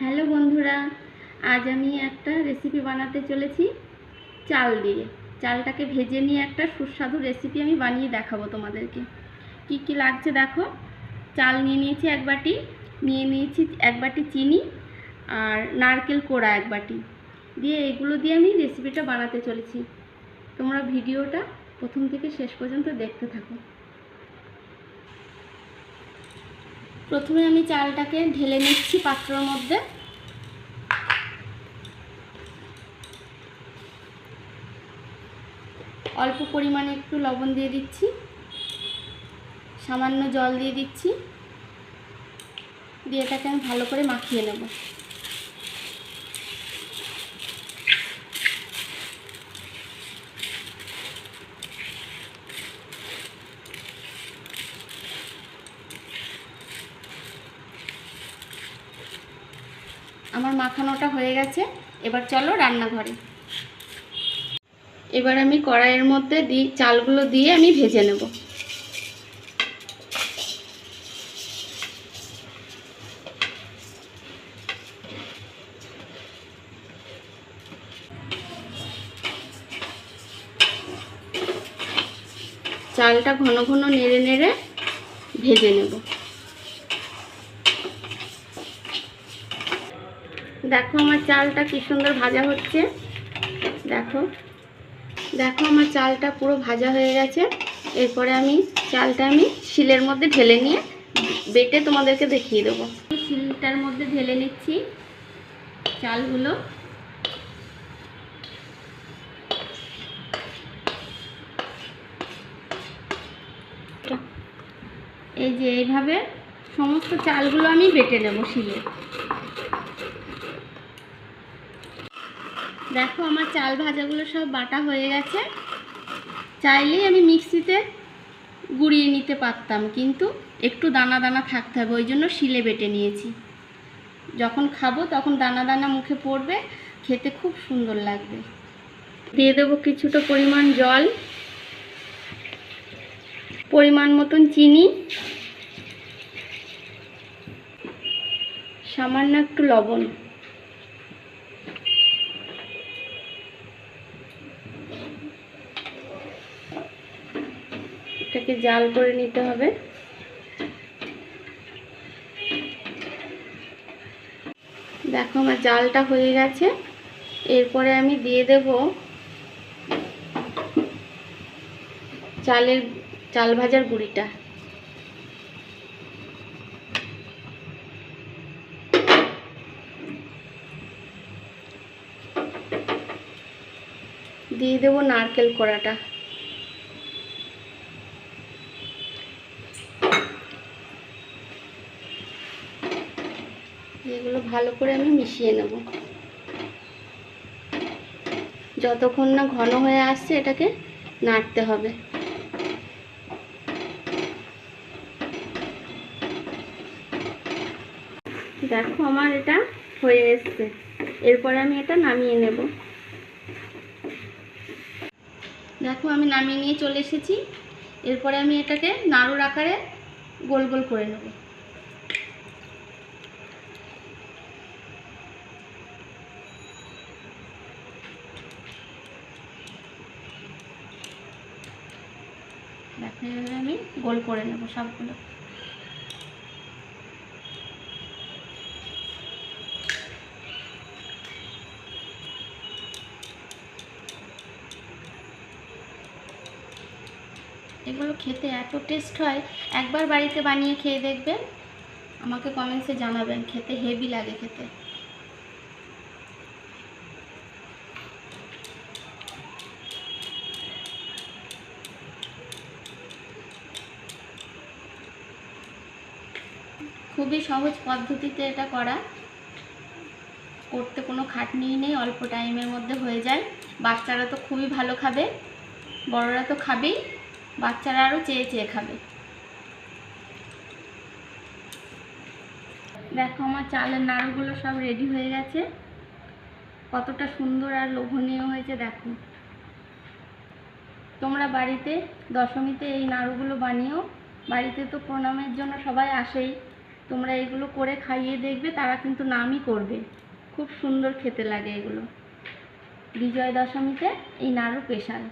Hello বন্ধুরা, আজ আমি একটা রেসিপি বানাতে চলেছি, চাল দিয়ে। চালটাকে ভেজে নিয়ে একটা সুস্বাদু রেসিপি আমি বানিয়ে দেখাবো তোমাদেরকে। কি কি লাগছে দেখো? চাল নিয়ে নিয়েছি এক বাটি, নিয়ে নিয়েছি এক বাটি চিনি আর নারকেল কোড়া এক বাটি। দিয়ে এগুলো দিয়ে আমি রেসিপিটা বানাতে চলেছি। তোমরা ভিডিওটা প্রথম থেকে শেষ পর্যন্ত দেখতে থাকো। প্রথমে আমি চালটাকে ঢেলে নিচ্ছি পাত্রর মধ্যে। অল্প পরিমাণে একটু লবণ দিয়ে দিচ্ছি। সামান্য জল দিয়ে দিচ্ছি। দিয়ে এটাকে আমি ভালো করে মাখিয়ে নেব। আমার মাখানোটা হয়ে গেছে। এবার চলো রান্নাঘরে। এবার আমি কড়াইয়ের মধ্যে দিই চালগুলো দিয়ে আমি ভেজে নেব। চালটা ঘন ঘন নেড়ে নেড়ে ভেজে নেব। দেখো আমার চালটা কি সুন্দর ভাজা হচ্ছে। দেখো। দেখো আমার চালটা পুরো ভাজা হয়ে গেছে। এরপরে আমি চালটা আমি শিলের মধ্যে ঢেলে নিয়ে বেটে তোমাদেরকে দেখিয়ে দেবো। শিলটার মধ্যে ঢেলে নিচ্ছি চালগুলো। এই যে এইভাবে সমস্ত চালগুলো আমি বেটে নেব শিলে। দেখো আমার চাল ভাজাগুলো সব বাটা হয়ে গেছে। চাইলেই আমি মিক্সিতে গুঁড়িয়ে নিতে পারতাম, কিন্তু একটু দানা দানা থাকতে হবে, ওই জন্য শিলে বেটে নিয়েছি। যখন খাব তখন দানা দানা মুখে পড়বে, খেতে খুব সুন্দর লাগবে। দিয়ে দেবো কিছুটা পরিমাণ জল, পরিমাণ মতন চিনি, সামান্য একটু লবণ। এটাকে জাল করে নিতে হবে। দেখো আমার জালটা হয়ে গেছে। এরপরে আমি দিয়ে দেব চালের, চাল ভাজার গুঁড়িটা। দিয়ে দেবো নারকেল কোড়াটা। এগুলো ভালো করে আমি মিশিয়ে নেব। যতক্ষণ না ঘন হয়ে আসছে এটাকে নাড়তে হবে। দেখো আমার এটা হয়ে এসছে। এরপরে আমি এটা নামিয়ে নেব। দেখো আমি নামিয়ে নিয়ে চলে এসেছি। এরপরে আমি এটাকে নাড়ুর আকারে গোল গোল করে নেব। দেখো এভাবে আমি গোল করে নেব সবগুলো। এগুলো খেতে এত টেস্ট হয়, একবার বাড়িতে বানিয়ে খেয়ে দেখবেন, আমাকে কমেন্টসে জানাবেন, খেতে হেভি লাগে খেতে। খুবই সহজ পদ্ধতিতে এটা করা। করতে কোনো খাটনি নেই, অল্প টাইমের মধ্যে হয়ে যায়। বাচ্চারা তো খুবই ভালো খাবে, বড়রা তো খাবেই, বাচ্চারা আরও চেয়ে চেয়ে খাবে। দেখো আমার চালের নাড়ুগুলো সব রেডি হয়ে গেছে। কতটা সুন্দর আর লোভনীয় হয়েছে, দেখো। তোমরা বাড়িতে দশমীতে এই নাড়ুগুলো বানিয়েও বাড়িতে তো প্রণামের জন্য সবাই আসেই। তোমরা এগুলো করে খাইয়ে দেখবে, তারা কিন্তু নামই করবে। খুব সুন্দর খেতে লাগে এগুলো। বিজয় দশমীতে এই নাড়ু স্পেশাল